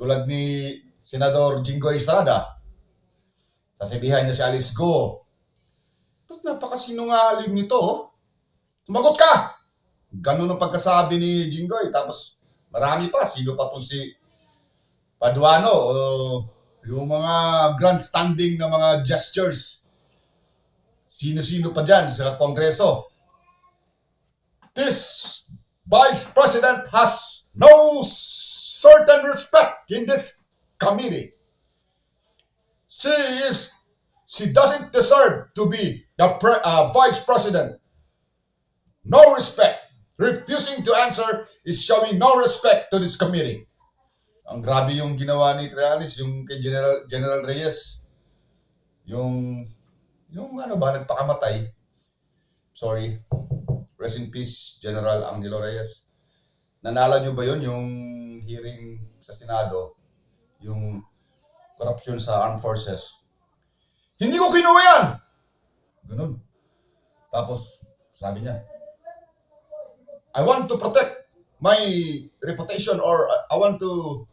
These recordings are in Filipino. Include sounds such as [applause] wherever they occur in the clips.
Tulad ni Senador Jinggoy Estrada. Sasabihan niya si Alice Go. Ba't napakasinungaling nito? oh? Sumagot ka! Ganun ang pagkasabi ni Jinggoy. Tapos marami pa. Sino pa tong si Paduano? O yung mga grandstanding na mga gestures. Sino-sino pa dyan sa Kongreso. This Vice President has no certain respect in this committee. She is, she doesn't deserve to be the pre, uh, Vice President. No respect. Refusing to answer is showing no respect to this committee. Ang grabe yung ginawa ni Trianis, yung kay General, General Reyes. Yung, yung ano ba, nagpakamatay. Sorry. Rest in peace, General Angelo Reyes. Nanala nyo ba yun, yung hearing sa Senado, yung corruption sa armed forces? Hindi ko kinuha yan! Ganun. Tapos, sabi niya, I want to protect my reputation or I want to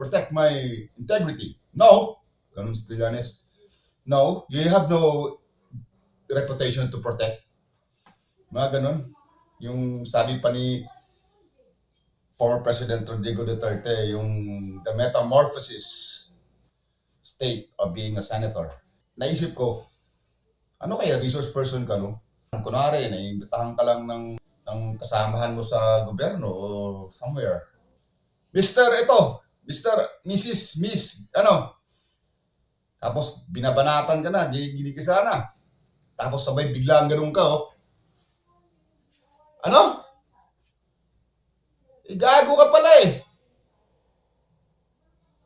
protect my integrity. No, ganun si Trillanes. No, you have no reputation to protect. Mga ganun. Yung sabi pa ni former President Rodrigo Duterte, yung the metamorphosis state of being a senator. Naisip ko, ano kaya resource person ka, no? Kunwari, naimbitahan ka lang ng, ng kasamahan mo sa gobyerno o somewhere. Mister, ito, Mister, Mrs., Miss, ano? Tapos binabanatan ka na, ginigisa na. Tapos sabay biglang ganun ka, oh. Ano? Gago ka pala eh.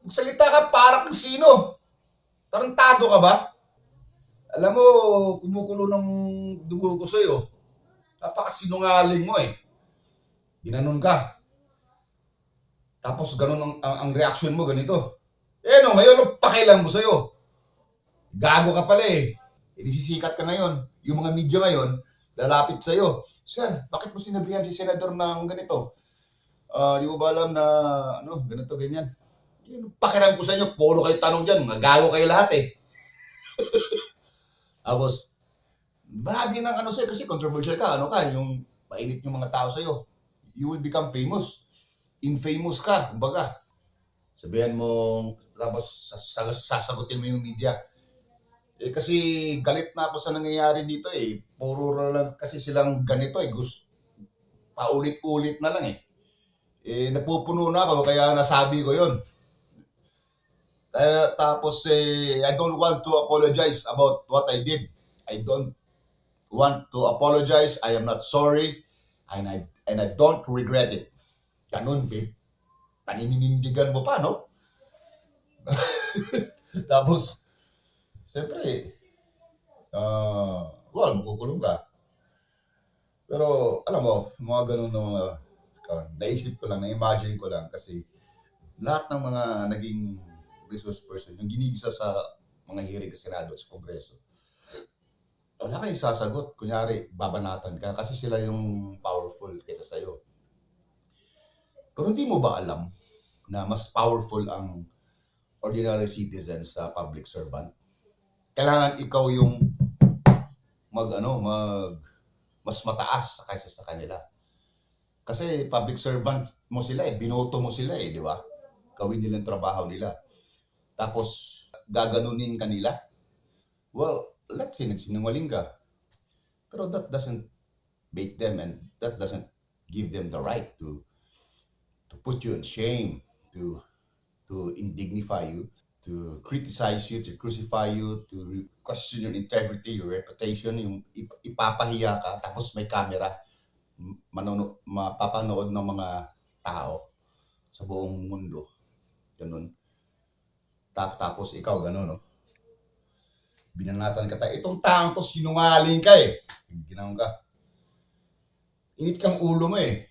Magsalita ka para kang sino? Tarantado ka ba? Alam mo, kumukulo ng dugo ko sa'yo. Napakasinungaling mo eh. Ginanon ka. Tapos ganun ang, ang, ang reaction mo, ganito. Eh no, ngayon ang pakialam mo sa'yo. Gago ka pala eh. E di ka ngayon. Yung mga media ngayon, lalapit sa'yo. Sir, bakit mo sinabihan si Senador ng ganito? Ah, di mo ba alam na, ano, ganito, ganyan? Yung pakiram ko sa inyo, puro kayo tanong dyan, mga gago kayo lahat eh. [laughs] Tapos, marami ng ano sa'yo, kasi controversial ka, ano ka, yung mainit yung mga tao sa'yo. You will become famous. Infamous ka, kumbaga. Sabihan mo, tapos sas- sas- sasagutin mo yung media. Eh kasi galit na ako sa nangyayari dito eh. Puro lang kasi silang ganito eh. Gusto, paulit-ulit na lang eh. Eh, napupuno na ako kaya nasabi ko yon. Eh, tapos eh, I don't want to apologize about what I did. I don't want to apologize. I am not sorry. And I, and I don't regret it. Ganun, babe. Paninindigan mo pa, no? [laughs] tapos, siyempre, ah, well, makukulong ka. Pero, alam mo, mga ganun na mga, uh, naisip ko lang, na-imagine ko lang, kasi lahat ng mga naging resource person, yung ginigisa sa mga hearing sa Senado at sa Kongreso, wala kayong sasagot. Kunyari, babanatan ka kasi sila yung powerful kaysa sa'yo. Pero hindi mo ba alam na mas powerful ang ordinary citizen sa public servant? Kailangan ikaw yung mag ano, mag mas mataas kaysa sa kanila. Kasi public servant mo sila eh, binoto mo sila eh, di ba? Gawin nila yung trabaho nila. Tapos gaganunin ka nila. Well, let's say nagsinungaling ka. Pero that doesn't make them and that doesn't give them the right to to put you in shame, to to indignify you, to criticize you, to crucify you, to question your integrity, your reputation, yung ip- ipapahiya ka, tapos may camera, manono, mapapanood ng mga tao sa buong mundo. Ganun. Tap, tapos ikaw, ganun, no? Binanatan ka tayo. Itong taong to, sinungaling ka eh. Ginawa ka. Init kang ulo mo eh.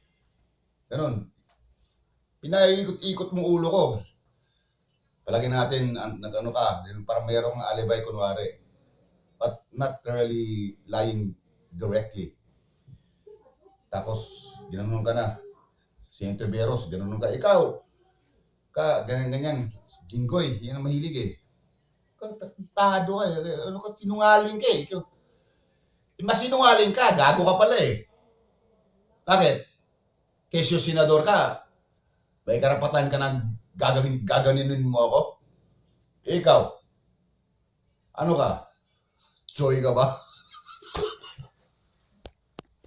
Ganun. Pinaikot-ikot mo ulo ko. Palagi natin, an- nag-ano ka, parang mayroong alibay kunwari. But not really lying directly. Tapos, ginanon ka na. Si Beros, ginanon ka. Ikaw, ka, ganyan-ganyan. Jinggoy, yan ang mahilig eh. Tado ka eh. Ano ka, sinungaling ka eh. Eh, Mas sinungaling ka, gago ka pala eh. Bakit? Kesyo senador ka, may karapatan ka na gagawin, gaganinin mo ako? Ikaw, ano ka? Joy ka ba?